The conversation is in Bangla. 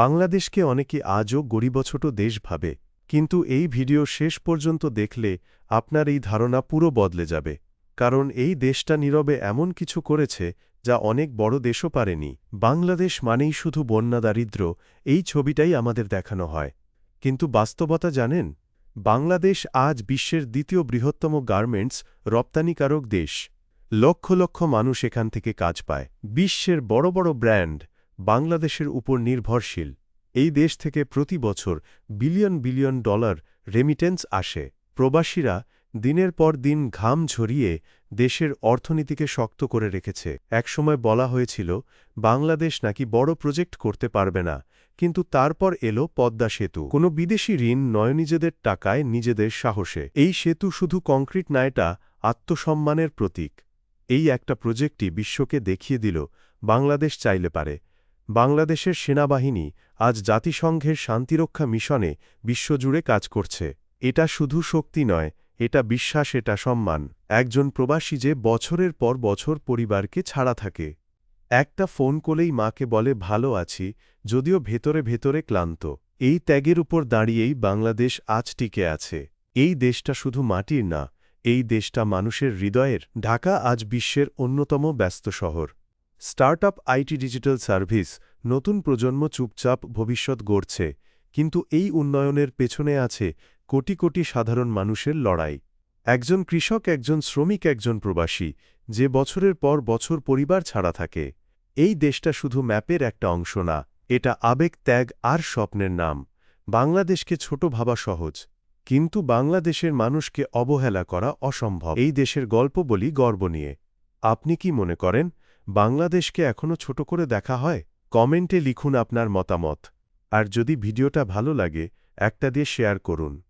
বাংলাদেশকে অনেকে আজও গরিবছোট দেশ ভাবে, কিন্তু এই ভিডিও শেষ পর্যন্ত দেখলে আপনার এই ধারণা পুরো বদলে যাবে, কারণ এই দেশটা নীরবে এমন কিছু করেছে যা অনেক বড় দেশও পারেনি। বাংলাদেশ মানেই শুধু বন্যা দারিদ্র, এই ছবিটাই আমাদের দেখানো হয়। কিন্তু বাস্তবতা জানেন? বাংলাদেশ আজ বিশ্বের দ্বিতীয় বৃহত্তম গার্মেন্টস রপ্তানিকারক দেশ। লক্ষ লক্ষ মানুষ এখান থেকে কাজ পায়। বিশ্বের বড় বড় ব্র্যান্ড বাংলাদেশের উপর নির্ভরশীল। এই দেশ থেকে প্রতি বছর বিলিয়ন বিলিয়ন ডলার রেমিটেন্স আসে। প্রবাসীরা দিনের পর দিন ঘাম ঝরিয়ে দেশের অর্থনীতিকে শক্ত করে রেখেছে। একসময় বলা হয়েছিল, বাংলাদেশ নাকি বড় প্রজেক্ট করতে পারবে না। কিন্তু তারপর এলো পদ্মা সেতু। কোনো বিদেশি ঋণ নয় নিজেদের টাকায়, নিজেদের সাহসে। এই সেতু শুধু কংক্রিট নায়টা আত্মসম্মানের প্রতীক। এই একটা প্রজেক্টই বিশ্বকে দেখিয়ে দিল, বাংলাদেশ চাইলে পারে। বাংলাদেশের সেনাবাহিনী আজ জাতিসংঘের শান্তিরক্ষা মিশনে বিশ্বজুড়ে কাজ করছে। এটা শুধু শক্তি নয়, এটা বিশ্বাস, এটা সম্মান। একজন প্রবাসী যে বছরের পর বছর পরিবারকে ছাড়া থাকে। একটা ফোন কলেই মাকে বলে, ভালো আছি, যদিও ভেতরে ভেতরে ক্লান্ত। এই ত্যাগের উপর দাঁড়িয়েই বাংলাদেশ আজ টিকে আছে। এই দেশটা শুধু মাটির না, এই দেশটা মানুষের হৃদয়ের। ঢাকা আজ বিশ্বের অন্যতম ব্যস্ত শহর। স্টার্টআপ আইটি ডিজিটাল সার্ভিস নতুন প্রজন্ম চুপচাপ ভবিষ্যৎ গড়ছে, কিন্তু এই উন্নয়নের পেছনে আছে কোটি কোটি সাধারণ মানুষের লড়াই। একজন কৃষক, একজন শ্রমিক, একজন প্রবাসী, যে বছরের পর বছর পরিবার ছাড়া থাকে। এই দেশটা শুধু ম্যাপের একটা অংশ না, এটা আবেগ, ত্যাগ আর স্বপ্নের নাম। বাংলাদেশকে ছোট ভাবা সহজ, কিন্তু বাংলাদেশের মানুষকে অবহেলা করা অসম্ভব। এই দেশের গল্প বলি গর্ব নিয়ে। আপনি কি মনে করেন বাংলাদেশকে এখনও ছোট করে দেখা হয়, কমেন্টে লিখুন আপনার মতামত। আর যদি ভিডিওটা ভালো লাগে, একটা দিয়ে শেয়ার করুন।